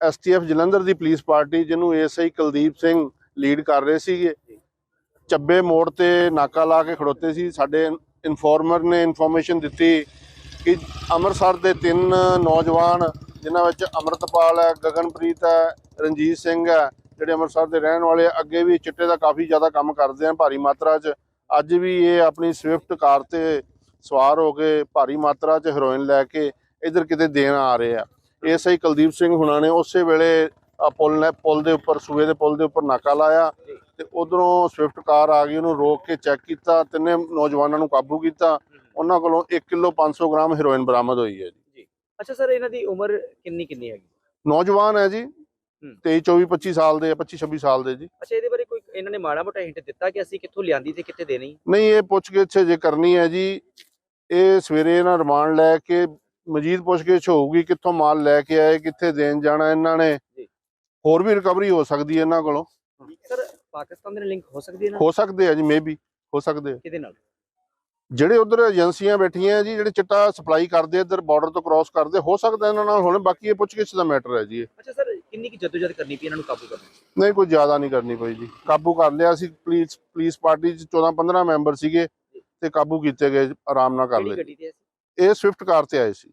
STF Jalandhar ਦੀ police party ਜਿਹਨੂੰ ASI Kuldeep Singh lead ਕਰ ਰਹੇ ਸੀਗੇ। ਚੱਬੇ ਮੋੜ ਤੇ ਨਾਕਾ ਲਾ ਕੇ ਖੜੋਤੇ ਸੀ। ਸਾਡੇ ਇਨਫੋਰਮਰ ਨੇ ਇਨਫੋਰਮੇਸ਼ਨ ਦਿੱਤੀ ਕਿ ਅੰਮ੍ਰਿਤਸਰ ਦੇ ਤਿੰਨ ਨੌਜਵਾਨ, ਜਿਨ੍ਹਾਂ ਵਿੱਚ ਅਮਰਤਪਾਲ ਹੈ, ਗਗਨਪ੍ਰੀਤ ਹੈ, ਰਣਜੀਤ ਸਿੰਘ ਹੈ, ਜਿਹੜੇ ਅੰਮ੍ਰਿਤਸਰ ਦੇ ਰਹਿਣ ਵਾਲੇ ਅੱਗੇ ਵੀ ਚਿੱਟੇ ਦਾ ਕਾਫੀ ਜ਼ਿਆਦਾ ਕੰਮ ਕਰਦੇ ਆ ਭਾਰੀ ਮਾਤਰਾ 'ਚ। ਅੱਜ ਵੀ ਇਹ ਆਪਣੀ ਸਵਿਫਟ ਕਾਰ ਤੇ ਸਵਾਰ ਹੋ ਕੇ ਭਾਰੀ ਮਾਤਰਾ 'ਚ ਹੈਰੋਇਨ ਲੈ ਕੇ ਇਧਰ ਕਿਤੇ ਦੇਣ ਆ ਰਹੇ ਆ। ਐਸਆਈ ਕੁਲਦੀਪ ਸਿੰਘ ਹੁਣਾਂ ਨੇ ਉਸੇ ਵੇਲੇ ਆਹ ਪੁਲ ਨੇ ਪੁਲ ਦੇ ਉੱਪਰ ਸੂਏ ਦੇ ਪੁਲ ਦੇ ਉੱਪਰ ਨਾਕਾ ਲਾਇਆ ਤੇ ਉਧਰੋਂ ਸਵਿਫਟ ਕਾਰ ਆ ਗਈ ਉਹਨੂੰ ਰੋਕ ਕੇ ਚੈੱਕ ਕੀਤਾ ਤਿੰਨੇ ਨੌਜਵਾਨਾਂ ਨੂੰ ਕਾਬੂ ਕੀਤਾ। ਉਹਨਾਂ ਕੋਲੋਂ 1 ਕਿਲੋ 500 ਗ੍ਰਾਮ ਹੈਰੋਇਨ ਬਰਾਮਦ ਹੋਈ ਹੈ ਜੀ। ਅੱਛਾ ਸਰ ਇਹਨਾਂ ਦੀ ਉਮਰ ਕਿੰਨੀ ਕਿੰਨੀ ਹੈਗੀ? ਨੌਜਵਾਨ ਹੈ ਜੀ। 23 24 25 ਸਾਲ ਦੇ 25 26 ਸਾਲ ਦੇ ਜੀ। ਅੱਛਾ ਇਹਦੇ ਬਾਰੇ ਕੋਈ ਇਹਨਾਂ ਨੇ ਮਾੜਾ ਮੋਟਾ ਹਿੰਟ ਦਿੱਤਾ ਕਿ ਅਸੀਂ ਕਿੱਥੋਂ ਲਿਆਂਦੀ ਤੇ ਕਿੱਥੇ ਦੇਣੀ? ਨਹੀਂ ਇਹ ਪੁੱਛਗਿੱਛ ਜੇ ਕਰਨੀ ਹੈ ਜੀ। ਇਹ ਸਵੇਰੇ ਇਹਨਾਂ ਰਿਮਾਂਡ ਲੈ ਕੇ ਮਜੀਦ ਪੁੱਛਗਿੱਛ ਹੋਊਗੀ ਕਿੱਥੋਂ ਮਾਲ ਲੈ ਕੇ ਆਏ ਕਿੱਥੇ ਦੇਣ ਜਾਣਾ ਇਹਨਾਂ ਨੇ। ਹੋਰ ਵੀ ਰਿਕਵਰੀ ਹੋ ਸਕਦੀ ਹੈ ਇਹਨਾਂ ਕੋਲੋਂ। ਸਰ ਪਾਕਿਸਤਾਨ ਦੇ ਲਿੰਕ ਹੋ ਸਕਦੀ ਹੈ ਨਾ ਹੋ ਸਕਦੇ ਆ ਜੀ ਮੇਬੀ ਹੋ ਸਕਦੇ ਆ। ਕਿਹਦੇ ਨਾਲ? ਜਿਹੜੇ ਉਧਰ ਏਜੰਸੀਆਂ ਬੈਠੀਆਂ ਜੀ ਜਿਹੜੇ ਚਿੱਟਾ ਸਪਲਾਈ ਕਰਦੇ ਇੱਧਰ ਬਾਰਡਰ ਤੋਂ ਕ੍ਰਾਸ ਕਰਦੇ ਹੋ ਸਕਦਾ ਇਹਨਾਂ ਨਾਲ ਹੁਣ ਬਾਕੀ ਇਹ ਪੁੱਛਗਿੱਛ ਦਾ ਮੈਟਰ ਹੈ ਜੀ। ਅੱਛਾ ਸਰ ਕਿੰਨੀ ਕੀ ਜਦੋਜਦ ਕਰਨੀ ਪਈ ਇਹਨਾਂ ਨੂੰ ਕਾਬੂ ਕਰਨ? ਨਹੀਂ ਕੋਈ ਜ਼ਿਆਦਾ ਨਹੀਂ ਕਰਨੀ ਕੋਈ ਜੀ। ਕਾਬੂ ਕਰ ਲਿਆ ਸੀ ਪੁਲਿਸ ਪੁਲਿਸ ਪਾਰਟੀ ਚ 14 15 ਮੈਂਬਰ ਸੀਗੇ ਤੇ ਕਾਬੂ ਕੀਤੇ ਗਏ ਆਰਾਮ ਨਾਲ ਕਰ ਲਏ। ਇਹ ਸਵਿਫਟ ਕਾਰ ਤੇ ਆਏ ਸੀ।